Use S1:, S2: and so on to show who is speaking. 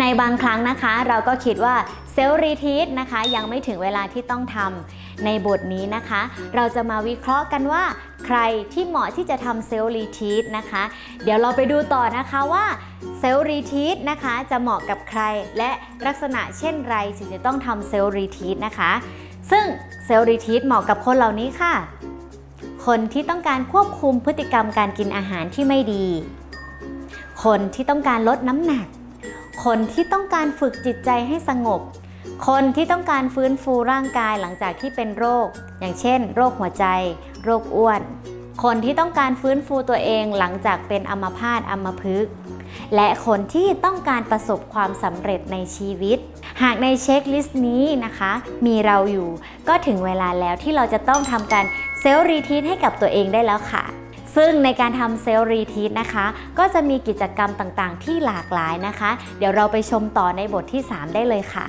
S1: ในบางครั้งนะคะ เราก็คิดว่าเซลล์รีทีสนะคะ ยังไม่ถึงเวลาที่ต้องทำในบทนี้นะคะ เราจะมาวิเคราะห์กันว่า ใครที่เหมาะที่จะทำเซลล์รีทีสนะคะ เดี๋ยวเราไปดูต่อนะคะว่าเซลล์รีทีสนะคะ จะเหมาะกับใครและลักษณะเช่นไรถึงจะต้องทำเซลล์รีทีสนะคะ ซึ่งเซลล์รีทีสเหมาะกับคนเหล่านี้ค่ะ คนที่ต้องการควบคุมพฤติกรรมการกินอาหารที่ไม่ดี คนที่ต้องการลดน้ำหนัก คนที่ต้องการฝึกจิตใจให้สงบ คนที่ต้องการฟื้นฟูร่างกายหลังจากที่เป็นโรค อย่างเช่น โรคหัวใจ โรคอ้วน คนที่ต้องการฟื้นฟูตัวเองหลังจากเป็นอัมพาตอัมพฤกษ์และคนที่ต้องการประสบความสำเร็จในชีวิต หากในเช็คลิสต์นี้นะคะ มีเราอยู่ ก็ถึงเวลาแล้วที่เราจะต้องทำการเซลล์รีทีนให้กับตัวเองได้แล้วค่ะ ซึ่งในการทำเซลล์รีทีสนะคะ ก็จะมีกิจกรรมต่างๆ ที่หลากหลายนะคะ เดี๋ยวเราไปชมต่อในบทที่ 3 ได้เลยค่ะ